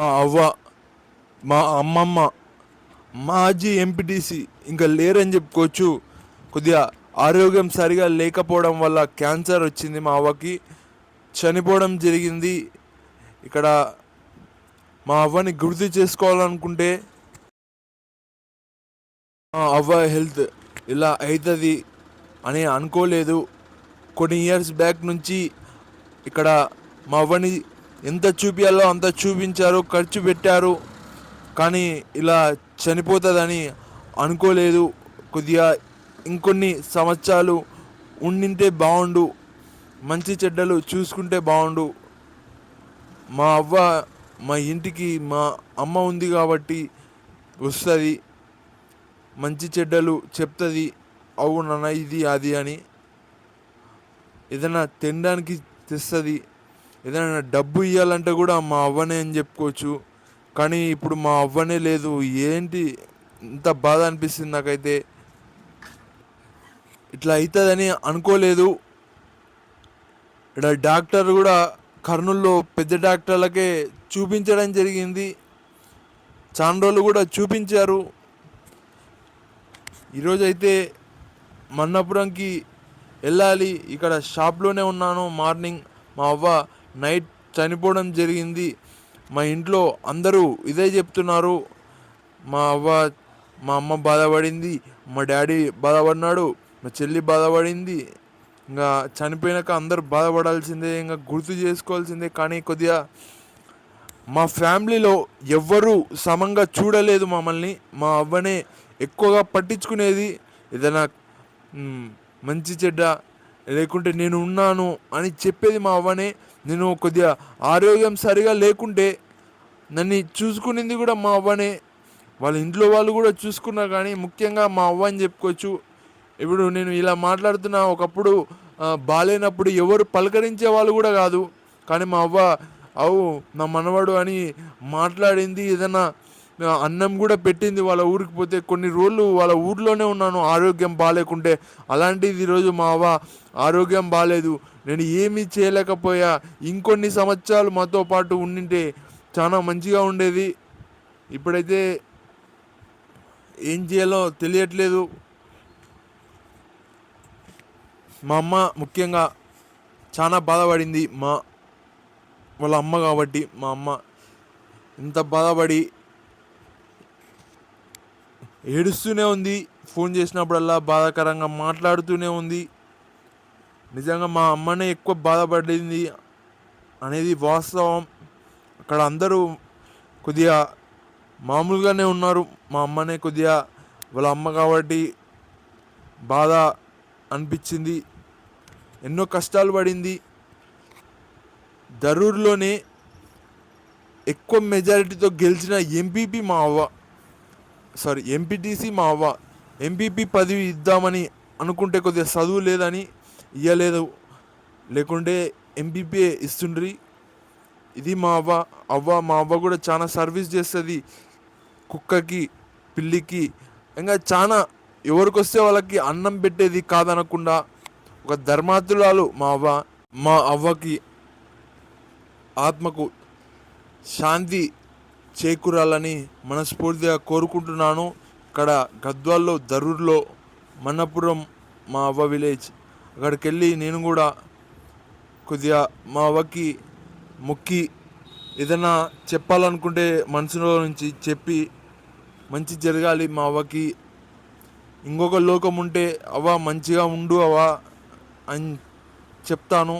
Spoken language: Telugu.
మా అవ్వ మా అమ్మమ్మ మాజీ ఎంపీటీసీ ఇంకా లేరని చెప్పుకోవచ్చు. కొద్దిగా ఆరోగ్యం సరిగా లేకపోవడం వల్ల క్యాన్సర్ వచ్చింది మా అవ్వకి. చనిపోవడం జరిగింది. ఇక్కడ మా అవ్వని గుర్తు చేసుకోవాలనుకుంటే మా అవ్వ హెల్త్ ఇలా అవుతుంది అని అనుకోలేదు. కొన్ని ఇయర్స్ బ్యాక్ నుంచి ఇక్కడ మా అవ్వని ఎంత చూపించాలో అంత చూపించారు ఖర్చు పెట్టారు. కానీ ఇలా చనిపోతుందని అనుకోలేదు. కొద్దిగా ఇంకొన్ని సంవత్సరాలు ఉండింటే బాగుండు మంచి చెడ్డలు చూసుకుంటే బాగుండు మా అవ్వ మా ఇంటికి మా అమ్మ ఉంది కాబట్టి వస్తుంది. మంచి చెడ్డలు చెప్తుంది. అవునన్న ఇది అది అని ఏదైనా తినడానికి తెస్తుంది. ఏదైనా డబ్బు ఇవ్వాలంటే కూడా మా అవ్వనే అని చెప్పుకోవచ్చు. కానీ ఇప్పుడు మా అవ్వనే లేదు. ఏంటి ఇంత బాధ అనిపిస్తుంది నాకైతే. ఇట్లా అవుతుందని అనుకోలేదు. ఇక్కడ డాక్టర్ కూడా కర్నూల్లో పెద్ద డాక్టర్లకే చూపించడం జరిగింది. చాలా రోజులు కూడా చూపించారు. ఈరోజైతే మన్నపురంకి వెళ్ళాలి. ఇక్కడ షాప్లోనే ఉన్నాను మార్నింగ్. మా అవ్వ నైట్ చనిపోవడం జరిగింది. మా ఇంట్లో అందరూ ఇదే చెప్తున్నారు. మా అవ్వ మా అమ్మ బాధపడింది. మా డాడీ బాధపడినాడు. మా చెల్లి బాధపడింది. ఇంకా చనిపోయినాక అందరూ బాధపడాల్సిందే ఇంకా గుర్తు చేసుకోవాల్సిందే. కానీ కొద్దిగా మా ఫ్యామిలీలో ఎవ్వరూ సమంగా చూడలేదు మమ్మల్ని. మా అవ్వనే ఎక్కువగా పట్టించుకునేది ఏదైనా మంచి చెడ్డ లేకుంటే నేను ఉన్నాను అని చెప్పేది మా అవ్వనే. నేను కొద్దిగా ఆరోగ్యం సరిగా లేకుంటే నన్ను చూసుకునేది కూడా మా అవ్వనే. వాళ్ళ ఇంట్లో వాళ్ళు కూడా చూసుకున్నారు కానీ ముఖ్యంగా మా అవ్వ అని చెప్పుకోవచ్చు. ఇప్పుడు నేను ఇలా మాట్లాడుతున్నా ఒకప్పుడు బాగాలేనప్పుడు ఎవరు పలకరించే వాళ్ళు కూడా కాదు. కానీ మా అవ్వ అవు నా మనవడు అని మాట్లాడింది ఏదైనా అన్నం కూడా పెట్టింది వాళ్ళ ఊరికి పోతే కొన్ని రోజులు వాళ్ళ ఊర్లోనే ఉన్నాను ఆరోగ్యం బాగాలేకుంటే అలాంటిది ఈరోజు మా అవ్వ ఆరోగ్యం బాగాలేదు నేను ఏమీ చేయలేకపోయా ఇంకొన్ని సంవత్సరాలు మాతో పాటు ఉండింటే చాలా మంచిగా ఉండేది. ఇప్పుడైతే ఏం చేయాలో తెలియట్లేదు. మా అమ్మ ముఖ్యంగా చాలా బాధపడింది మా వాళ్ళ అమ్మ కాబట్టి మా అమ్మ ఎంత బాధపడి ఏడుస్తూనే ఉంది. ఫోన్ చేసినప్పుడల్లా బాధాకరంగా మాట్లాడుతూనే ఉంది. నిజంగా మా అమ్మనే ఎక్కువ బాధపడింది అనేది వాస్తవం. అక్కడ అందరూ కొద్దిగా మామూలుగానే ఉన్నారు. మా అమ్మనే కొద్దిగా వాళ్ళ అమ్మ కాబట్టి బాధ అనిపించింది. ఎన్నో కష్టాలు పడింది. దరూర్లోనే ఎక్కువ మెజారిటీతో గెలిచిన ఎంపీపీ మా అవ్వ. సారీ ఎంపీటీసీ మా అవ్వ ఎంపీపీ పదవి ఇద్దామని అనుకుంటే కొద్దిగా చదువు లేదని ఇవ్వలేదు లేకుంటే ఎంపీపీ ఇస్తుండ్రి? ఇది మా అవ్వ అవ్వ మా అవ్వ కూడా చాలా సర్వీస్ చేస్తుంది కుక్కకి పిల్లికి. ఇంకా చాలా ఎవరికి వస్తే వాళ్ళకి అన్నం పెట్టేది కాదనకుండా ఒక ధర్మాతురాలు మా అవ్వ మా అవ్వకి ఆత్మకు శాంతి చేకూరాలని మనస్ఫూర్తిగా కోరుకుంటున్నాను. ఇక్కడ గద్వాల్లో దరూర్లో మన్నపురం మా అవ్వ విలేజ్. అక్కడికి వెళ్ళి నేను కూడా కొద్దిగా మా అవ్వకి మొక్కి ఏదైనా చెప్పాలనుకుంటే మనసులో నుంచి చెప్పి మంచి జరగాలి మా అవ్వకి. ఇంకొక లోకం ఉంటే అవ్వ మంచిగా ఉండు అవ్వ అని చెప్తాను.